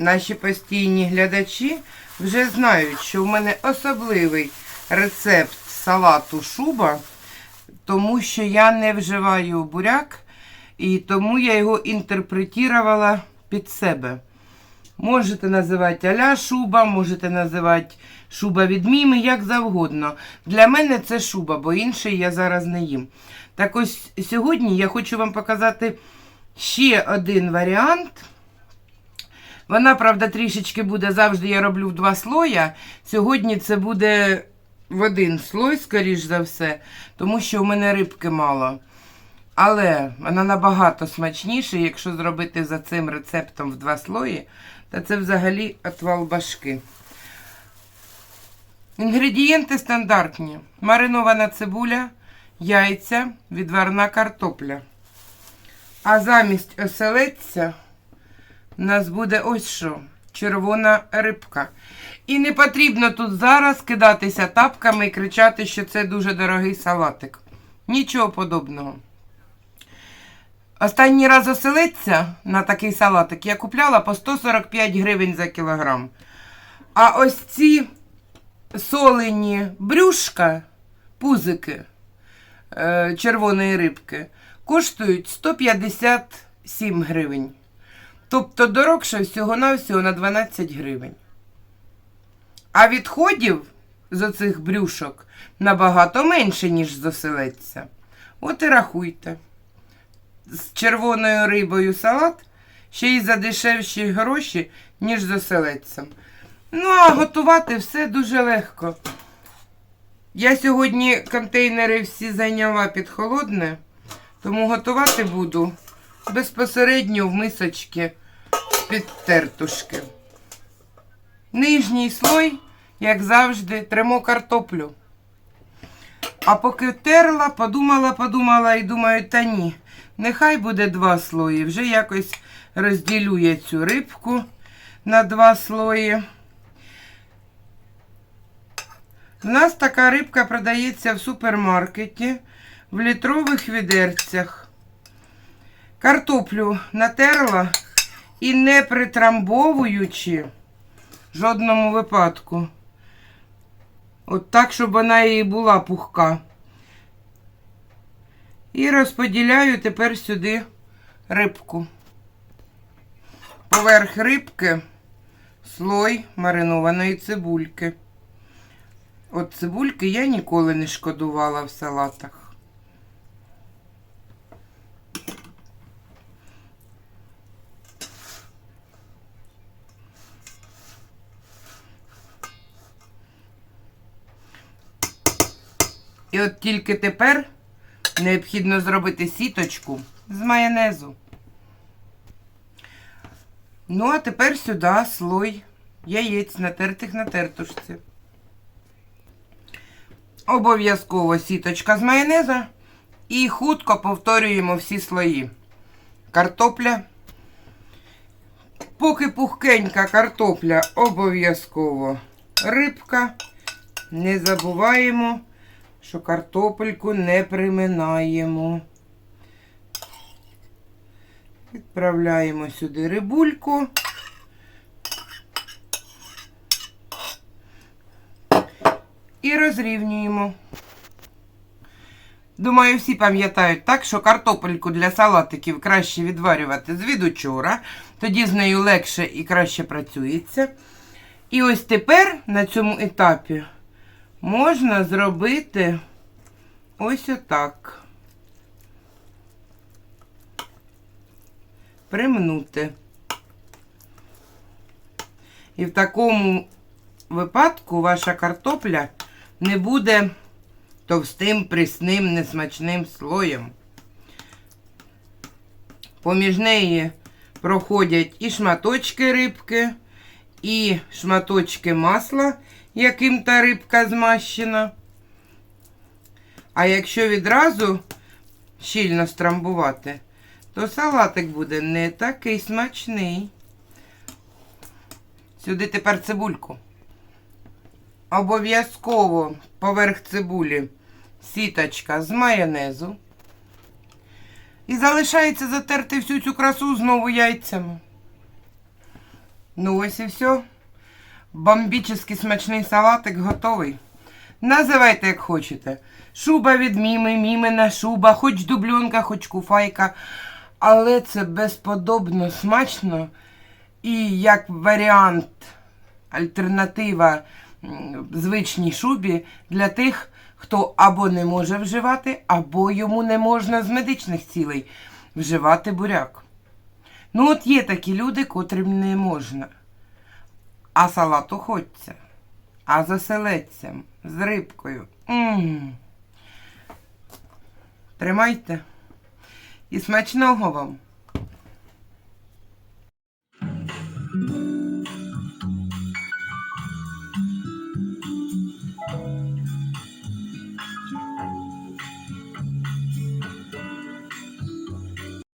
Наші постійні глядачі вже знають, що в мене особливий рецепт салату шуба, тому що я не вживаю буряк, і тому я його інтерпретувала під себе. Можете називати аля шуба, можете називати шуба від міми, як завгодно. Для мене це шуба, бо інший я зараз не їм. Так ось сьогодні я хочу вам показати ще один варіант. Вона, правда, трішечки буде завжди я роблю в два слоя. Сьогодні це буде в один слой, скоріш за все, тому що в мене рибки мало. Але вона набагато смачніша, якщо зробити за цим рецептом в два слої, то це взагалі отвал башки. Інгредієнти стандартні: маринована цибуля, яйця, відварна картопля. А замість оселедця у нас буде ось що. Червона рибка. І не потрібно тут зараз кидатися тапками і кричати, що це дуже дорогий салатик. Нічого подобного. Останній раз оселедця на такий салатик я купляла по 145 гривень за кілограм. А ось ці солені брюшка, пузики е, червоної рибки коштують 157 гривень. Тобто дорогше всього-навсього на 12 гривень. А відходів з оцих брюшок набагато менше, ніж з оселедця. От і рахуйте. З червоною рибою салат ще й за дешевші гроші, ніж з оселедцем. Ну, а готувати все дуже легко. Я сьогодні контейнери всі зайняла під холодне, тому готувати буду безпосередньо в мисочки під тертушки. Нижній слой, як завжди, тремо картоплю. А поки терла, подумала, подумала і думаю, та ні, нехай буде два слої. Вже якось розділю я цю рибку на два слої. У нас така рибка продається в супермаркеті в літрових відерцях. Картоплю натерла і не притрамбовуючи в жодному випадку. От так, щоб вона і була пухка. І розподіляю тепер сюди рибку. Поверх рибки слой маринованої цибульки. От цибульки я ніколи не шкодувала в салатах. І от тільки тепер необхідно зробити сіточку з майонезу. Ну, а тепер сюди слой яєць, натертих на тертушці. Обов'язково сіточка з майонеза. І хутко повторюємо всі слої. Картопля. Поки пухкенька картопля, обов'язково рибка. Не забуваємо, що картопельку не приминаємо. Відправляємо сюди рибульку. І розрівнюємо. Думаю, всі пам'ятають так, що картопельку для салатиків краще відварювати з відучора, тоді з нею легше і краще працюється. І ось тепер на цьому етапі можна зробити ось отак. Примнути. І в такому випадку ваша картопля не буде товстим, прісним, несмачним слоєм. Поміж неї проходять і шматочки рибки, і шматочки масла, яким та рибка змащена. А якщо відразу щільно страмбувати, то салатик буде не такий смачний. Сюди тепер цибульку. Обов'язково поверх цибулі сіточка з майонезу. І залишається затерти всю цю красу знову яйцями. Ну ось і все. Бомбічний смачний салатик готовий. Називайте, як хочете. Шуба від міми, мімина шуба, хоч дубльонка, хоч куфайка. Але це безподобно смачно. І як варіант, альтернатива звичній шубі для тих, хто або не може вживати, або йому не можна з медичних цілей вживати буряк. Ну, от є такі люди, котрим не можна. А салат охотця, а з оселедцем, з рибкою. м Тримайте. І смачного вам!